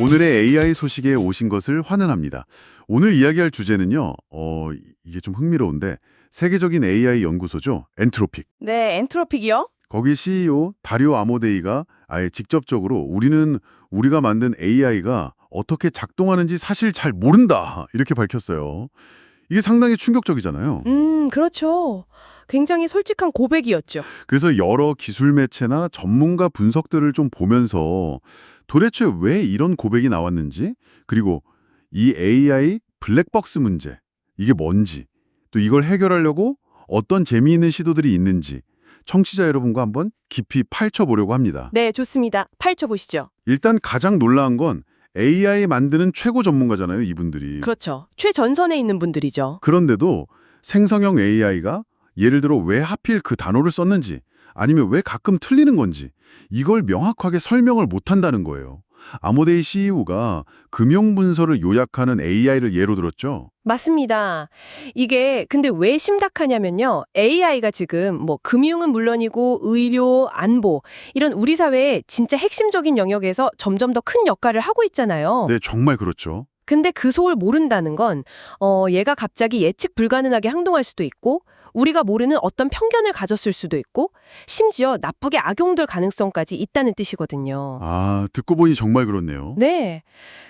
오늘의 AI 소식에 오신 것을 환영합니다. 오늘 이야기할 주제는요. 어, 이게 좀 흥미로운데 세계적인 AI 연구소죠. 엔트로픽. 네, 엔트로픽이요? 거기 CEO 다리오 아모데이가 아예 직접적으로 우리는 우리가 만든 AI가 어떻게 작동하는지 사실 잘 모른다. 이렇게 밝혔어요. 이게 상당히 충격적이잖아요. 음, 그렇죠. 굉장히 솔직한 고백이었죠. 그래서 여러 기술 매체나 전문가 분석들을 좀 보면서 도대체 왜 이런 고백이 나왔는지 그리고 이 AI 블랙박스 문제 이게 뭔지 또 이걸 해결하려고 어떤 재미있는 시도들이 있는지 청취자 여러분과 한번 깊이 파헤쳐 보려고 합니다. 네, 좋습니다. 파헤쳐 보시죠. 일단 가장 놀라운 건 AI 만드는 최고 전문가잖아요, 이분들이. 그렇죠. 최전선에 있는 분들이죠. 그런데도 생성형 AI가 예를 들어 왜 하필 그 단어를 썼는지 아니면 왜 가끔 틀리는 건지 이걸 명확하게 설명을 못한다는 거예요. 아모데이 CEO가 금융 문서를 요약하는 AI를 예로 들었죠. 맞습니다. 이게 근데 왜 심각하냐면요. AI가 지금 뭐 금융은 물론이고 의료, 안보 이런 우리 사회의 진짜 핵심적인 영역에서 점점 더 큰 역할을 하고 있잖아요. 네, 정말 그렇죠. 근데 그 속을 모른다는 건 어, 얘가 갑자기 예측 불가능하게 행동할 수도 있고 우리가 모르는 어떤 편견을 가졌을 수도 있고 심지어 나쁘게 악용될 가능성까지 있다는 뜻이거든요. 아, 듣고 보니 정말 그렇네요. 네.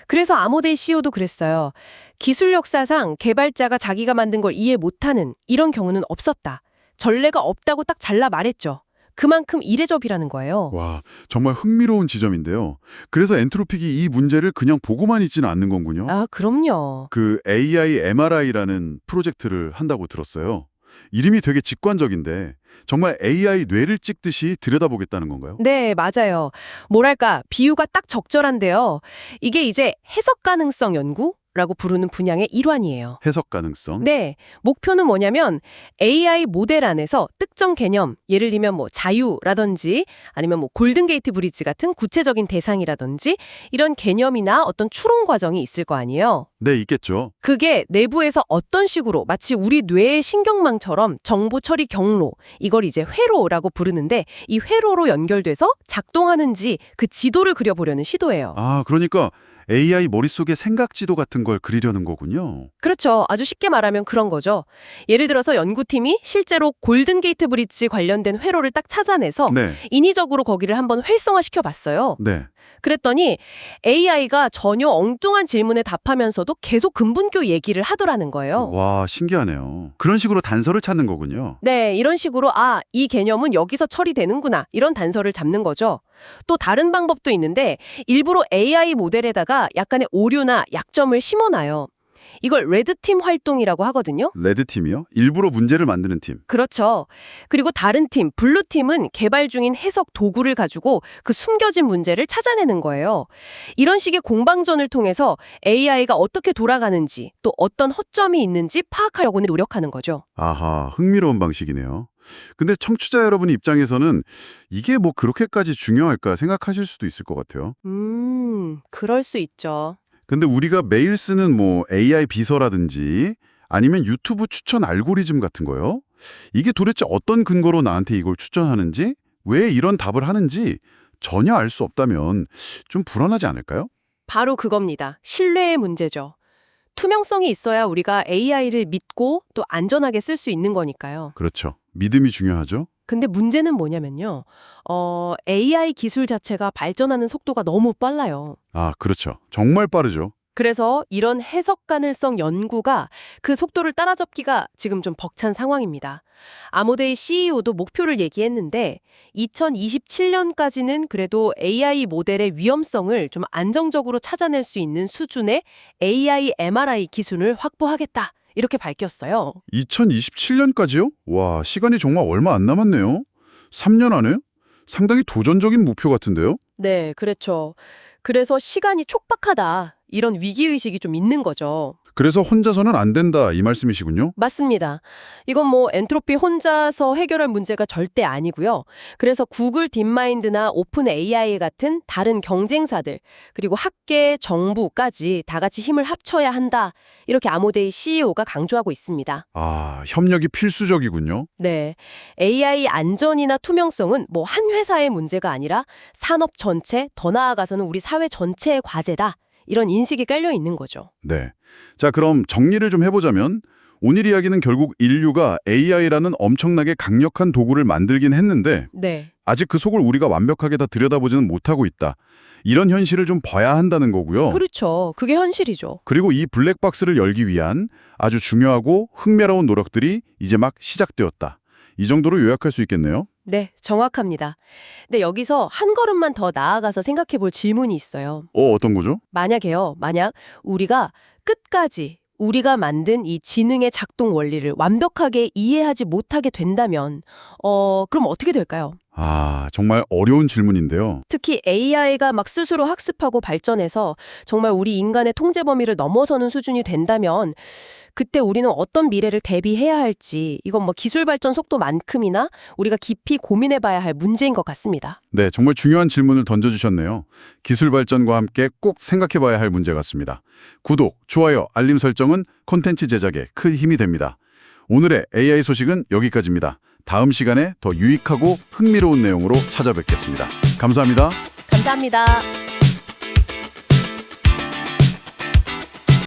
그래서 아모데이 CEO도 그랬어요. 기술 역사상 개발자가 자기가 만든 걸 이해 못하는 이런 경우는 없었다. 전례가 없다고 딱 잘라 말했죠. 그만큼 이례적이라는 거예요. 와, 정말 흥미로운 지점인데요. 그래서 엔트로픽이 이 문제를 그냥 보고만 있지는 않는 건군요. 아, 그럼요. 그 AI MRI라는 프로젝트를 한다고 들었어요. 이름이 되게 직관적인데 정말 AI 뇌를 찍듯이 들여다보겠다는 건가요? 네, 맞아요. 뭐랄까, 비유가 딱 적절한데요. 이게 이제 해석 가능성 연구 라고 부르는 분야의 일환이에요. 해석 가능성. 네, 목표는 뭐냐면 AI 모델 안에서 특정 개념, 예를 들면 뭐 자유라든지 아니면 뭐 골든 게이트 브리지 같은 구체적인 대상이라든지 이런 개념이나 어떤 추론 과정이 있을 거 아니에요. 네, 있겠죠. 그게 내부에서 어떤 식으로 마치 우리 뇌의 신경망처럼 정보 처리 경로, 이걸 이제 회로라고 부르는데 이 회로로 연결돼서 작동하는지 그 지도를 그려보려는 시도예요. 아, 그러니까 AI 머릿속에 생각 지도 같은 걸 그리려는 거군요. 그렇죠. 아주 쉽게 말하면 그런 거죠. 예를 들어서 연구팀이 실제로 골든 게이트 브릿지 관련된 회로를 딱 찾아내서 네. 인위적으로 거기를 한번 활성화시켜 봤어요. 네. 그랬더니 AI가 전혀 엉뚱한 질문에 답하면서도 계속 근본교 얘기를 하더라는 거예요. 와, 신기하네요. 그런 식으로 단서를 찾는 거군요. 네, 이런 식으로 아, 이 개념은 여기서 처리되는구나. 이런 단서를 잡는 거죠. 또 다른 방법도 있는데 일부러 AI 모델에다가 약간의 오류나 약점을 심어놔요. 이걸 레드팀 활동이라고 하거든요. 레드팀이요? 일부러 문제를 만드는 팀. 그렇죠. 그리고 다른 팀, 블루팀은 개발 중인 해석 도구를 가지고 그 숨겨진 문제를 찾아내는 거예요. 이런 식의 공방전을 통해서 AI가 어떻게 돌아가는지 또 어떤 허점이 있는지 파악하려고 노력하는 거죠. 아하, 흥미로운 방식이네요. 근데 청취자 여러분 입장에서는 이게 뭐 그렇게까지 중요할까 생각하실 수도 있을 것 같아요. 음, 그럴 수 있죠. 근데 우리가 매일 쓰는 뭐 AI 비서라든지 아니면 유튜브 추천 알고리즘 같은 거요. 이게 도대체 어떤 근거로 나한테 이걸 추천하는지, 왜 이런 답을 하는지 전혀 알 수 없다면 좀 불안하지 않을까요? 바로 그겁니다. 신뢰의 문제죠. 투명성이 있어야 우리가 AI를 믿고 또 안전하게 쓸 수 있는 거니까요. 그렇죠. 믿음이 중요하죠. 근데 문제는 뭐냐면요. 어, AI 기술 자체가 발전하는 속도가 너무 빨라요. 아, 그렇죠. 정말 빠르죠. 그래서 이런 해석 가능성 연구가 그 속도를 따라잡기가 지금 좀 벅찬 상황입니다. 아모데이 CEO도 목표를 얘기했는데 2027년까지는 그래도 AI 모델의 위험성을 좀 안정적으로 찾아낼 수 있는 수준의 AI MRI 기술을 확보하겠다. 이렇게 밝혔어요. 2027년까지요? 와, 시간이 정말 얼마 안 남았네요. 3년 안에? 상당히 도전적인 목표 같은데요? 네, 그렇죠. 그래서 시간이 촉박하다. 이런 위기의식이 좀 있는 거죠. 그래서 혼자서는 안 된다 이 말씀이시군요. 맞습니다. 이건 뭐 엔트로피 혼자서 해결할 문제가 절대 아니고요. 그래서 구글 딥마인드나 오픈 AI 같은 다른 경쟁사들 그리고 학계, 정부까지 다 같이 힘을 합쳐야 한다. 이렇게 아모데이 CEO가 강조하고 있습니다. 아, 협력이 필수적이군요. 네. AI 안전이나 투명성은 뭐 한 회사의 문제가 아니라 산업 전체, 더 나아가서는 우리 사회 전체의 과제다. 이런 인식이 깔려 있는 거죠. 네. 자, 그럼 정리를 좀 해보자면 오늘 이야기는 결국 인류가 AI라는 엄청나게 강력한 도구를 만들긴 했는데 네. 아직 그 속을 우리가 완벽하게 다 들여다보지는 못하고 있다. 이런 현실을 좀 봐야 한다는 거고요. 그렇죠. 그게 현실이죠. 그리고 이 블랙박스를 열기 위한 아주 중요하고 흥미로운 노력들이 이제 막 시작되었다. 이 정도로 요약할 수 있겠네요. 네, 정확합니다. 근데 여기서 한 걸음만 더 나아가서 생각해 볼 질문이 있어요. 어, 어떤 거죠? 만약에요, 만약 우리가 끝까지 우리가 만든 이 지능의 작동 원리를 완벽하게 이해하지 못하게 된다면, 어, 그럼 어떻게 될까요? 아, 정말 어려운 질문인데요. 특히 AI가 막 스스로 학습하고 발전해서 정말 우리 인간의 통제 범위를 넘어서는 수준이 된다면 그때 우리는 어떤 미래를 대비해야 할지 이건 뭐 기술 발전 속도만큼이나 우리가 깊이 고민해 봐야 할 문제인 것 같습니다. 네, 정말 중요한 질문을 던져주셨네요. 기술 발전과 함께 꼭 생각해 봐야 할 문제 같습니다. 구독, 좋아요, 알림 설정은 콘텐츠 제작에 큰 힘이 됩니다. 오늘의 AI 소식은 여기까지입니다. 다음 시간에 더 유익하고 흥미로운 내용으로 찾아뵙겠습니다. 감사합니다. 감사합니다.